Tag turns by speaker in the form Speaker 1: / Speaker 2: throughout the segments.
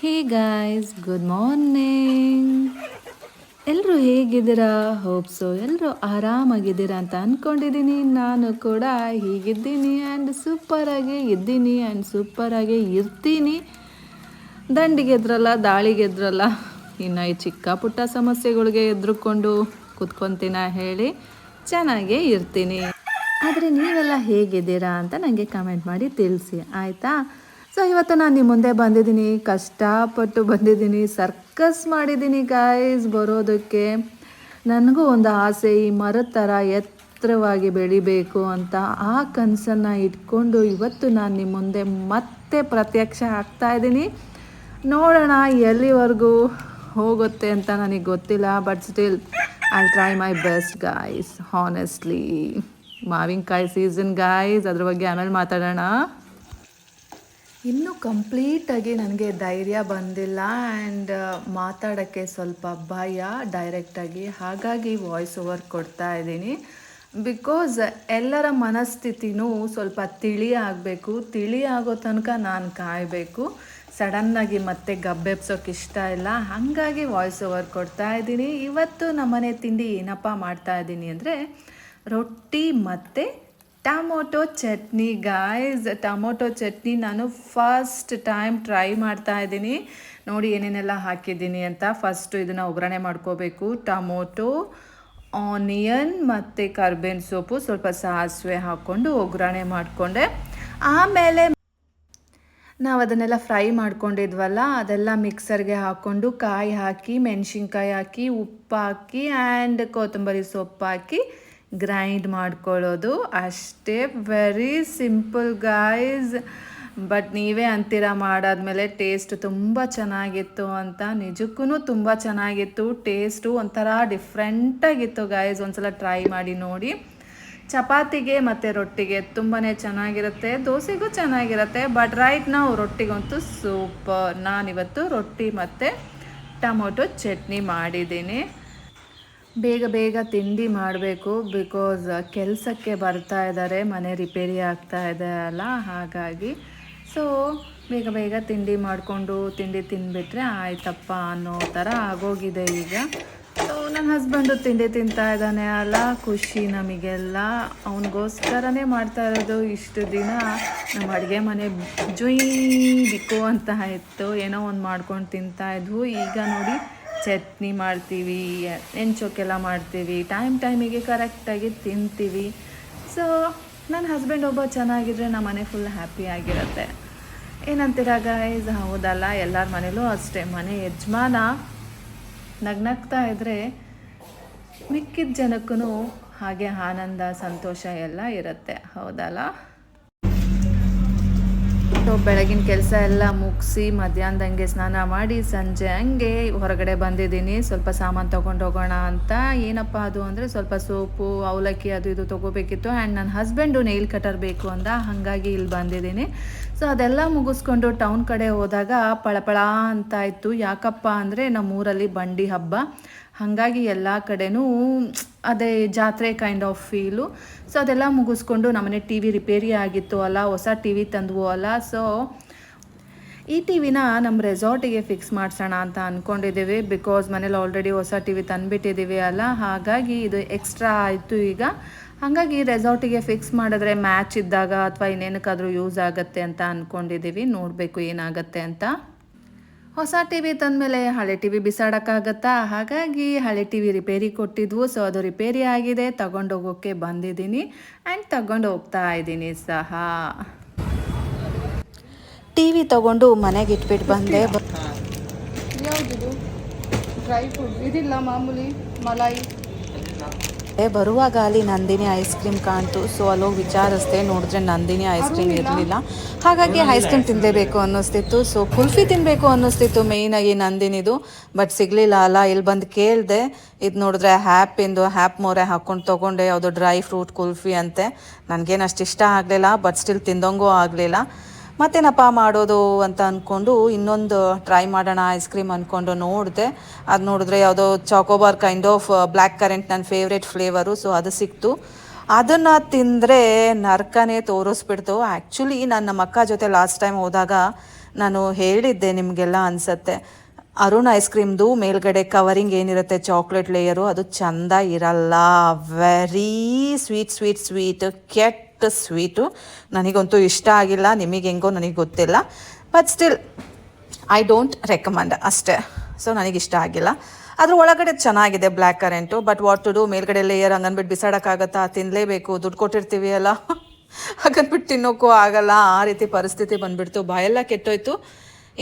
Speaker 1: Hey guys good morning ಎಲ್ಲರೂ ಹೇಗಿದ್ದೀರಾ? ಹೋಪ್ಸು ಎಲ್ಲರೂ ಆರಾಮಾಗಿದ್ದೀರಾ ಅಂತ ಅಂದ್ಕೊಂಡಿದ್ದೀನಿ ನಾನು ಕೂಡ ಹೀಗಿದ್ದೀನಿ ಆ್ಯಂಡ್ ಸೂಪರಾಗಿ ಇದ್ದೀನಿ ಆ್ಯಂಡ್ ಸೂಪರಾಗಿ ಇರ್ತೀನಿ. ದಂಡಿಗೆ ಎದ್ರಲ್ಲ, ದಾಳಿಗೆ ಎದ್ರಲ್ಲ, ಇನ್ನು ಈ ಚಿಕ್ಕ ಪುಟ್ಟ ಸಮಸ್ಯೆಗಳಿಗೆ ಎದ್ರುಕೊಂಡು ಕುತ್ಕೊತೀನ ಹೇಳಿ ಚೆನ್ನಾಗೇ ಇರ್ತೀನಿ. ಆದರೆ ನೀವೆಲ್ಲ ಹೇಗಿದ್ದೀರಾ ಅಂತ ನನಗೆ ಕಮೆಂಟ್ ಮಾಡಿ ತಿಳಿಸಿ, ಆಯಿತಾ? ಸೊ ಇವತ್ತು ನಾನು ನಿಮ್ಮ ಮುಂದೆ ಬಂದಿದ್ದೀನಿ, ಕಷ್ಟಪಟ್ಟು ಬಂದಿದ್ದೀನಿ ಸರ್ಕಸ್ ಮಾಡಿದ್ದೀನಿ ಗಾಯ್ಸ್ ಬರೋದಕ್ಕೆ. ನನಗೂ ಒಂದು ಆಸೆ, ಈ ಮರದ ಥರ ಎತ್ತರವಾಗಿ ಬೆಳಿಬೇಕು ಅಂತ ಆ ಕನಸನ್ನು ಇಟ್ಕೊಂಡು ಇವತ್ತು ನಾನು ನಿಮ್ಮ ಮುಂದೆ ಮತ್ತೆ ಪ್ರತ್ಯಕ್ಷ ಆಗ್ತಾ ಇದ್ದೀನಿ. ನೋಡೋಣ ಎಲ್ಲಿವರೆಗೂ ಹೋಗುತ್ತೆ ಅಂತ ನನಗೆ ಗೊತ್ತಿಲ್ಲ but still I try my best guys honestly ಮಾವಿನಕಾಯಿ ಸೀಸನ್ ಗಾಯ್ಸ್ ಅದ್ರ ಬಗ್ಗೆ ಆಮೇಲೆ ಮಾತಾಡೋಣ. ಇನ್ನೂ ಕಂಪ್ಲೀಟಾಗಿ ನನಗೆ ಧೈರ್ಯ ಬಂದಿಲ್ಲ ಆ್ಯಂಡ್ ಮಾತಾಡೋಕ್ಕೆ ಸ್ವಲ್ಪ ಭಯ ಡೈರೆಕ್ಟಾಗಿ. ಹಾಗಾಗಿ ವಾಯ್ಸ್ ಓವರ್ ಕೊಡ್ತಾ ಇದ್ದೀನಿ. ಬಿಕಾಸ್ ಎಲ್ಲರ ಮನಸ್ಥಿತಿನೂ ಸ್ವಲ್ಪ ತಿಳಿ ಆಗಬೇಕು. ತಿಳಿ ಆಗೋ ತನಕ ನಾನು ಕಾಯಬೇಕು. ಸಡನ್ನಾಗಿ ಮತ್ತೆ ಗಬ್ಬೆಬ್ಸೋಕೆ ಇಷ್ಟ ಇಲ್ಲ. ಹಾಗಾಗಿ ವಾಯ್ಸ್ ಓವರ್ ಕೊಡ್ತಾ ಇದ್ದೀನಿ. ಇವತ್ತು ನಮ್ಮನೆ ತಿಂಡಿ ಏನಪ್ಪ ಮಾಡ್ತಾ ಇದ್ದೀನಿ ಅಂದರೆ, ರೊಟ್ಟಿ ಮತ್ತು tomato chutney guys tomato chutney ನಾನು ಫಸ್ಟ್ ಟೈಮ್ ಟ್ರೈ ಮಾಡ್ತಾ ಇದ್ದೀನಿ. ನೋಡಿ ಏನೇನೆಲ್ಲ ಹಾಕಿದ್ದೀನಿ ಅಂತ. ಫಸ್ಟು ಇದನ್ನು ಒಗ್ಗರಣೆ ಮಾಡ್ಕೋಬೇಕು. ಟಮೋಟೊ ಆನಿಯನ್ ಮತ್ತು ಕರ್ಬೇವಿನ ಸೊಪ್ಪು ಸ್ವಲ್ಪ ಸಾಸಿವೆ ಹಾಕ್ಕೊಂಡು ಒಗ್ಗರಣೆ ಮಾಡಿಕೊಂಡೆ. ಆಮೇಲೆ ನಾವು ಅದನ್ನೆಲ್ಲ ಫ್ರೈ ಮಾಡ್ಕೊಂಡಿದ್ವಲ್ಲ, ಅದೆಲ್ಲ ಮಿಕ್ಸರ್ಗೆ ಹಾಕ್ಕೊಂಡು ಕಾಯಿ ಹಾಕಿ, ಮೆಣಸಿನ್ಕಾಯಿ ಹಾಕಿ ಉಪ್ಪು ಹಾಕಿ ಆ್ಯಂಡ್ ಕೊತ್ತಂಬರಿ ಸೊಪ್ಪು ಹಾಕಿ ಗ್ರೈಂಡ್ ಮಾಡ್ಕೊಳ್ಳೋದು. ಅಷ್ಟೇ ವೆರಿ ಸಿಂಪಲ್ ಗಾಯ್ಸ್ ಬಟ್ ನೀವೇ ಅಂತೀರ ಮಾಡಾದಮೇಲೆ ಟೇಸ್ಟ್ ತುಂಬ ಚೆನ್ನಾಗಿತ್ತು ಅಂತ. ನಿಜಕ್ಕೂ ತುಂಬ ಚೆನ್ನಾಗಿತ್ತು. ಟೇಸ್ಟು ಒಂಥರ ಡಿಫ್ರೆಂಟಾಗಿತ್ತು ಗಾಯ್ಸ್ ಒಂದ್ಸಲ ಟ್ರೈ ಮಾಡಿ ನೋಡಿ. ಚಪಾತಿಗೆ ಮತ್ತು ರೊಟ್ಟಿಗೆ ತುಂಬಾ ಚೆನ್ನಾಗಿರುತ್ತೆ. ದೋಸೆಗೂ ಚೆನ್ನಾಗಿರುತ್ತೆ. ಬಟ್ ರೈಟ್ ನಾವು ರೊಟ್ಟಿಗಂತೂ ಸೂಪರ್ ನಾನಿವತ್ತು ರೊಟ್ಟಿ ಮತ್ತು ಟೊಮೊಟೊ ಚಟ್ನಿ ಮಾಡಿದ್ದೀನಿ. ಬೇಗ ಬೇಗ ತಿಂಡಿ ಮಾಡಬೇಕು ಬಿಕಾಸ್ ಕೆಲಸಕ್ಕೆ ಬರ್ತಾ ಇದ್ದಾರೆ ಮನೆ ರಿಪೇರಿ ಆಗ್ತಾ ಇದೆ ಅಲ್ಲ, ಹಾಗಾಗಿ. ಸೊ ಬೇಗ ಬೇಗ ತಿಂಡಿ ಮಾಡಿಕೊಂಡು ತಿಂಡಿ ತಿಂದುಬಿಟ್ರೆ ಆಯ್ತಪ್ಪ ಅನ್ನೋ ಥರ ಆಗೋಗಿದೆ ಈಗ. ಸೊ ನನ್ನ ಹಸ್ಬೆಂಡು ತಿಂಡಿ ತಿಂತಾ ಇದ್ದಾನೆ ಅಲ್ಲ, ಖುಷಿ ನಮಗೆಲ್ಲ. ಅವನಿಗೋಸ್ಕರನೇ ಮಾಡ್ತಾ ಇರೋದು ಇಷ್ಟು ದಿನ. ನಮ್ಮ ಅಡುಗೆ ಮನೆ ಜುಯ್ ಬಿಕ್ಕು ಅಂತ ಇತ್ತು, ಏನೋ ಒಂದು ಮಾಡ್ಕೊಂಡು ತಿಂತಾ ಇದ್ವು. ಈಗ ನೋಡಿ ಚಟ್ನಿ ಮಾಡ್ತೀವಿ ಹೆಂಚೋಕೆಲ್ಲ ಮಾಡ್ತೀವಿ ಟೈಮ್ ಟೈಮಿಗೆ ಕರೆಕ್ಟಾಗಿ ತಿಂತೀವಿ. ಸೊ ನನ್ನ ಹಸ್ಬೆಂಡ್ ಒಬ್ಬ ಚೆನ್ನಾಗಿದ್ರೆ ನಮ್ಮ ಮನೆ ಫುಲ್ ಹ್ಯಾಪಿ ಆಗಿರುತ್ತೆ. ಏನಂತೀರ ಗೈಸ್ ಹೌದಲ್ಲ, ಎಲ್ಲರ ಮನೇಲೂ ಅಷ್ಟೇ. ಮನೆ ಯಜಮಾನ ನಗ್ನಗ್ತಾ ಇದ್ದರೆ ಮಿಕ್ಕಿದ ಜನಕ್ಕೂ ಹಾಗೆ ಆನಂದ, ಸಂತೋಷ ಎಲ್ಲ ಇರುತ್ತೆ. ಹೌದಲ್ಲ? ಸೊ ಬೆಳಗಿನ ಕೆಲಸ ಎಲ್ಲ ಮುಗಿಸಿ ಮಧ್ಯಾಹ್ನದಂಗೆ ಸ್ನಾನ ಮಾಡಿ ಸಂಜೆ ಹಂಗೆ ಹೊರಗಡೆ ಬಂದಿದ್ದೀನಿ. ಸ್ವಲ್ಪ ಸಾಮಾನು ತೊಗೊಂಡು ಹೋಗೋಣ ಅಂತ. ಏನಪ್ಪ ಅದು ಅಂದರೆ ಸ್ವಲ್ಪ ಸೋಪು, ಅವಲಕ್ಕಿ ಅದು ಇದು ತೊಗೋಬೇಕಿತ್ತು. ಆ್ಯಂಡ್ ನನ್ನ ಹಸ್ಬೆಂಡು ನೇಲ್ ಕಟರ್ ಬೇಕು ಅಂದ. ಹಾಗಾಗಿ ಇಲ್ಲಿ ಬಂದಿದ್ದೀನಿ. ಸೊ ಅದೆಲ್ಲ ಮುಗಿಸ್ಕೊಂಡು ಟೌನ್ ಕಡೆ ಹೋದಾಗ ಪಳಪಳ ಅಂತ ಇತ್ತು ಯಾಕಪ್ಪ ಅಂದರೆ ನಮ್ಮೂರಲ್ಲಿ ಬಂಡಿ ಹಬ್ಬ. ಹಾಗಾಗಿ ಎಲ್ಲ ಕಡೆನೂ ಅದೇ ಜಾತ್ರೆ ಕೈಂಡ್ ಆಫ್ ಫೀಲು ಸೊ ಅದೆಲ್ಲ ಮುಗಿಸ್ಕೊಂಡು ನಮ್ಮನೆ ಟಿ ವಿ ರಿಪೇರಿ ಆಗಿತ್ತು ಅಲ್ಲ, ಹೊಸ ಟಿ ವಿ ತಂದ್ವು ಅಲ್ಲ. ಸೊ ಈ ಟಿ ವಿನ ನಮ್ಮ ರೆಸಾರ್ಟಿಗೆ ಫಿಕ್ಸ್ ಮಾಡಿಸೋಣ ಅಂತ ಅಂದ್ಕೊಂಡಿದ್ದೀವಿ ಬಿಕಾಸ್ ಮನೇಲಿ ಆಲ್ರೆಡಿ ಹೊಸ ಟಿ ವಿ ತಂದುಬಿಟ್ಟಿದ್ದೀವಿ ಅಲ್ಲ. ಹಾಗಾಗಿ ಇದು ಎಕ್ಸ್ಟ್ರಾ ಆಯಿತು ಈಗ. ಹಾಗಾಗಿ ರೆಸಾರ್ಟಿಗೆ ಫಿಕ್ಸ್ ಮಾಡಿದ್ರೆ ಮ್ಯಾಚ್ ಇದ್ದಾಗ ಅಥವಾ ಇನ್ನೇನಕ್ಕಾದರೂ ಯೂಸ್ ಆಗುತ್ತೆ ಅಂತ ಅಂದ್ಕೊಂಡಿದ್ದೀವಿ ನೋಡಬೇಕು ಏನಾಗುತ್ತೆ ಅಂತ. ಹೊಸ ಟಿ ವಿ ತಂದಮೇಲೆ ಹಳೆ ಟಿ ವಿ ಬಿಸಾಡೋಕ್ಕಾಗತ್ತಾ? ಹಾಗಾಗಿ ಹಳೆ ಟಿ ವಿ ರಿಪೇರಿ ಕೊಟ್ಟಿದ್ವು ಸೊ ಅದು ರಿಪೇರಿ ಆಗಿದೆ. ತಗೊಂಡೋಗೋಕ್ಕೆ ಬಂದಿದ್ದೀನಿ ಆ್ಯಂಡ್ ತಗೊಂಡು ಹೋಗ್ತಾ ಇದ್ದೀನಿ ಸಹ. ಟಿ ವಿ ತಗೊಂಡು ಮನೆಗೆ ಇಟ್ಬಿಟ್ಟು ಬಂದೆ.
Speaker 2: ಯಾವುದಿದು ಡ್ರೈ ಫ್ರೂಟ್ ಇದಿಲ್ಲ ಮಾಮೂಲಿ ಮಲಾಯಿ.
Speaker 1: ಬರುವಾಗ ಅಲ್ಲಿ ನಂದಿನಿ ಐಸ್ ಕ್ರೀಮ್ ಕಾಣ್ತು. ಸೊ ಅಲ್ಲೋಗಿ ವಿಚಾರಿಸ್ದೆ ನೋಡಿದ್ರೆ ನಂದಿನಿ ಐಸ್ ಕ್ರೀಮ್ ಇರಲಿಲ್ಲ. ಹಾಗಾಗಿ ಐಸ್ ಕ್ರೀಮ್ ತಿನ್ನಲೇಬೇಕು ಅನ್ನಿಸ್ತಿತ್ತು. ಸೊ ಕುಲ್ಫಿ ತಿನ್ನಬೇಕು ಅನ್ನಿಸ್ತಿತ್ತು ಮೇಯ್ನಾಗಿ ನಂದಿನಿದು. ಬಟ್ ಸಿಗಲಿಲ್ಲ ಅಲ್ಲ. ಇಲ್ಲಿ ಬಂದು ಕೇಳಿದೆ ಇದು ನೋಡಿದ್ರೆ ಹ್ಯಾಪಿಂದು ಹ್ಯಾಪ್ ಮೋರೆ ಹಾಕ್ಕೊಂಡು ತೊಗೊಂಡೆ. ಯಾವುದೋ ಡ್ರೈ ಫ್ರೂಟ್ ಕುಲ್ಫಿ ಅಂತೆ. ನನಗೇನು ಅಷ್ಟು ಇಷ್ಟ ಆಗಲಿಲ್ಲ ಬಟ್ ಸ್ಟಿಲ್ ತಿಂದಂಗೂ ಆಗಲಿಲ್ಲ. ಮತ್ತೇನಪ್ಪ ಮಾಡೋದು ಅಂತ ಅಂದ್ಕೊಂಡು ಇನ್ನೊಂದು ಟ್ರೈ ಮಾಡೋಣ ಐಸ್ ಕ್ರೀಮ್ ಅಂದ್ಕೊಂಡು ನೋಡಿದೆ. ಅದು ನೋಡಿದ್ರೆ ಯಾವುದೋ chocobar kind of black currant ನನ್ನ ಫೇವ್ರೇಟ್ ಫ್ಲೇವರು ಸೊ ಅದು ಸಿಕ್ತು. ಅದನ್ನು ತಿಂದರೆ ನರ್ಕನೇ ತೋರಿಸ್ಬಿಡ್ತು. ಆ್ಯಕ್ಚುಲಿ ನನ್ನ ನಮ್ಮ ಅಕ್ಕ ಜೊತೆ ಲಾಸ್ಟ್ ಟೈಮ್ ಹೋದಾಗ ನಾನು ಹೇಳಿದ್ದೆ ನಿಮಗೆಲ್ಲ ಅನಿಸತ್ತೆ. ಅರುಣ್ ಐಸ್ ಕ್ರೀಮ್ದು ಮೇಲ್ಗಡೆ ಕವರಿಂಗ್ ಏನಿರುತ್ತೆ ಚಾಕ್ಲೇಟ್ ಲೇಯರು ಅದು ಚಂದ ಇರಲ್ಲ. ವೆರಿ ಸ್ವೀಟ್ ಸ್ವೀಟ್ ಸ್ವೀಟ್ ಕೆಟ್ಟ ಸ್ವೀಟು ನನಗಂತೂ ಇಷ್ಟ ಆಗಿಲ್ಲ, ನಿಮಗೆ ಹೆಂಗೋ ನನಗೆ ಗೊತ್ತಿಲ್ಲ. But still I don't recommend ಅಷ್ಟೇ. ಸೊ ನನಗಿಷ್ಟ ಆಗಿಲ್ಲ. ಅದ್ರ ಒಳಗಡೆ ಚೆನ್ನಾಗಿದೆ black currant but what to do ಮೇಲ್ಗಡೆ ಲೇಯರ್ ಹಂಗನ್ಬಿಟ್ಟು ಬಿಸಾಡೋಕ್ಕಾಗತ್ತಾ? ತಿನ್ನಲೇಬೇಕು ದುಡ್ಡು ಕೊಟ್ಟಿರ್ತೀವಿ ಅಲ್ಲ? ಹಾಗನ್ಬಿಟ್ಟು ತಿನ್ನೋಕ್ಕೂ ಆಗಲ್ಲ. ಆ ರೀತಿ ಪರಿಸ್ಥಿತಿ ಬಂದ್ಬಿಡ್ತು. ಬಾಯೆಲ್ಲ ಕೆಟ್ಟೋಯ್ತು.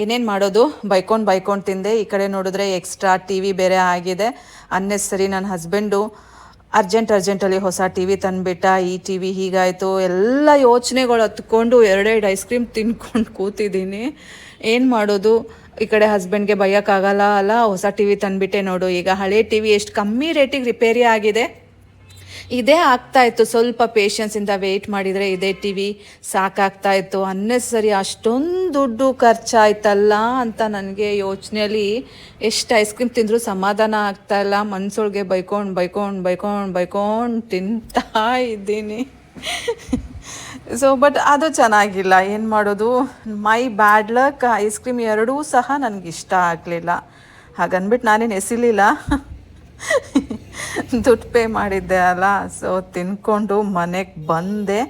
Speaker 1: ಏನೇನು ಮಾಡೋದು? ಬೈಕೊಂಡು ಬೈಕೊಂಡು ತಿಂದೆ. ಈ ಕಡೆ ನೋಡಿದ್ರೆ ಎಕ್ಸ್ಟ್ರಾ ಟಿ ವಿ ಬೇರೆ ಆಗಿದೆ. ಅನ್ನೆಸರಿ ನನ್ನ ಹಸ್ಬೆಂಡು ಅರ್ಜೆಂಟ್ ಅರ್ಜೆಂಟಲ್ಲಿ ಹೊಸ ಟಿ ವಿ ತಂದುಬಿಟ್ಟ. ಈ ಟಿ ವಿ ಹೀಗಾಯಿತು. ಎಲ್ಲ ಯೋಚನೆಗಳು ಹತ್ಕೊಂಡು ಎರಡೆರಡು ಐಸ್ ಕ್ರೀಮ್ ತಿನ್ಕೊಂಡು ಕೂತಿದ್ದೀನಿ. ಏನು ಮಾಡೋದು? ಈ ಕಡೆ ಹಸ್ಬೆಂಡ್ಗೆ ಬೈಯೋಕ್ಕಾಗಲ್ಲ ಅಲ್ಲ. ಹೊಸ ಟಿ ವಿ ತಂದುಬಿಟ್ಟೆ ನೋಡು. ಈಗ ಹಳೆ ಟಿ ವಿ ಎಷ್ಟು ಕಮ್ಮಿ ರೇಟಿಗೆ ರಿಪೇರಿ ಆಗಿದೆ. ಇದೇ ಆಗ್ತಾ ಇತ್ತು. ಸ್ವಲ್ಪ ಪೇಷನ್ಸಿಂದ ವೆಯ್ಟ್ ಮಾಡಿದರೆ ಇದೇ ಟಿ ವಿ ಸಾಕಾಗ್ತಾ ಇತ್ತು. ಅನ್ನೆಸರಿ ಅಷ್ಟೊಂದು ದುಡ್ಡು ಖರ್ಚಾಯ್ತಲ್ಲ ಅಂತ ನನಗೆ ಯೋಚನೆಯಲ್ಲಿ ಎಷ್ಟು ಐಸ್ ಕ್ರೀಮ್ ತಿಂದರೂ ಸಮಾಧಾನ ಆಗ್ತಾ ಇಲ್ಲ. ಮನ್ಸೊಳಗೆ ಬೈಕೊಂಡು ಬೈಕೊಂಡು ಬೈಕೊಂಡು ಬೈಕೊಂಡು ತಿಂತಾ ಇದ್ದೀನಿ. ಸೊ ಬಟ್ ಅದು ಚೆನ್ನಾಗಿಲ್ಲ. ಏನು ಮಾಡೋದು? My bad luck ice cream ಎರಡೂ ಸಹ ನನಗಿಷ್ಟ ಆಗಲಿಲ್ಲ. ಹಾಗನ್ಬಿಟ್ಟು ನಾನೇನು ಎಸಿಲಿಲ್ಲ. ದುಡ್ಡು ಪೇ ಮಾಡಿದ್ದೆ ಅಲ್ಲ ಸೊ ತಿನ್ಕೊಂಡು ಮನೆಗೆ ಬಂದೆ.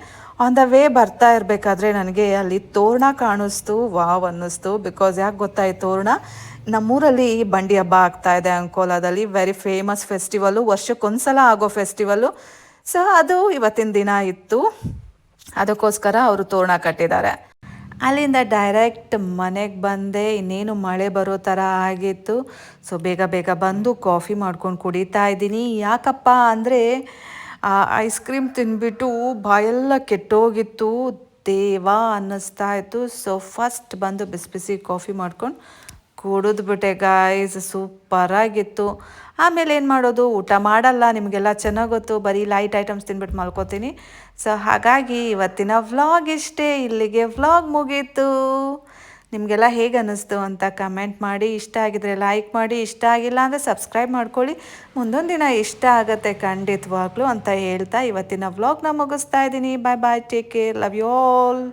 Speaker 1: ಆನ್ ದ ವೇ ಬರ್ತಾ ಇರಬೇಕಾದ್ರೆ ನನಗೆ ಅಲ್ಲಿ ತೋರಣ ಕಾಣಿಸ್ತು, ವಾವ್ ಅನ್ನಿಸ್ತು ಬಿಕಾಸ್ ಯಾಕೆ ಗೊತ್ತಾಯ್ತು ತೋರಣ? ನಮ್ಮೂರಲ್ಲಿ ಬಂಡಿ ಹಬ್ಬ ಆಗ್ತಾ ಇದೆ ಅಂಕೋಲಾದಲ್ಲಿ ವೆರಿ ಫೇಮಸ್ ಫೆಸ್ಟಿವಲು ವರ್ಷಕ್ಕೊಂದ್ಸಲ ಆಗೋ ಫೆಸ್ಟಿವಲು ಸೊ ಅದು ಇವತ್ತಿನ ದಿನ ಇತ್ತು. ಅದಕ್ಕೋಸ್ಕರ ಅವರು ತೋರಣ ಕಟ್ಟಿದ್ದಾರೆ. ಅಲ್ಲಿಂದ ಡೈರೆಕ್ಟ್ ಮನೆಗೆ ಬಂದೆ, ಇನ್ನೇನು ಮಳೆ ಬರೋ ಥರ ಆಗಿತ್ತು. ಸೊ ಬೇಗ ಬೇಗ ಬಂದು ಕಾಫಿ ಮಾಡ್ಕೊಂಡು ಕುಡಿತಾ ಇದ್ದೀನಿ. ಯಾಕಪ್ಪ ಅಂದರೆ, ಆ ಐಸ್ ಕ್ರೀಮ್ ತಿನ್ಬಿಟ್ಟು ಬಾಯೆಲ್ಲ ಕೆಟ್ಟೋಗಿತ್ತು. ದೇವ ಅನ್ನಿಸ್ತಾ ಇತ್ತು. ಸೊ ಫಸ್ಟ್ ಬಂದು ಬಿಸಿ ಬಿಸಿ ಕಾಫಿ ಮಾಡ್ಕೊಂಡು ಕುಡಿದ್ಬಿಟ್ಟೆ ಗಾಯ್ಸ್ ಸೂಪರಾಗಿತ್ತು ಆಮೇಲೆ ಏನು ಮಾಡೋದು? ಊಟ ಮಾಡಲ್ಲ. ನಿಮಗೆಲ್ಲ ಚೆನ್ನಾಗಿ ಗೊತ್ತು. ಬರೀ ಲೈಟ್ ಐಟಮ್ಸ್ ತಿನ್ಬಿಟ್ಟು ಮಲ್ಕೋತೀನಿ. ಸೊ ಹಾಗಾಗಿ ಇವತ್ತಿನ ವ್ಲಾಗ್ ಇಷ್ಟೇ. ಇಲ್ಲಿಗೆ ವ್ಲಾಗ್ ಮುಗೀತು. ನಿಮಗೆಲ್ಲ ಹೇಗೆ ಅನ್ನಿಸ್ತು ಅಂತ ಕಮೆಂಟ್ ಮಾಡಿ. ಇಷ್ಟ ಆಗಿದ್ರೆ ಲೈಕ್ ಮಾಡಿ. ಇಷ್ಟ ಆಗಿಲ್ಲ ಅಂದರೆ ಸಬ್ಸ್ಕ್ರೈಬ್ ಮಾಡ್ಕೊಳ್ಳಿ. ಮುಂದೊಂದು ದಿನ ಇಷ್ಟ ಆಗುತ್ತೆ ಖಂಡಿತವಾಗ್ಲೂ ಅಂತ ಹೇಳ್ತಾ ಇವತ್ತಿನ ವ್ಲಾಗ್ನ ಮುಗಿಸ್ತಾ ಇದ್ದೀನಿ. Bye bye take care love you all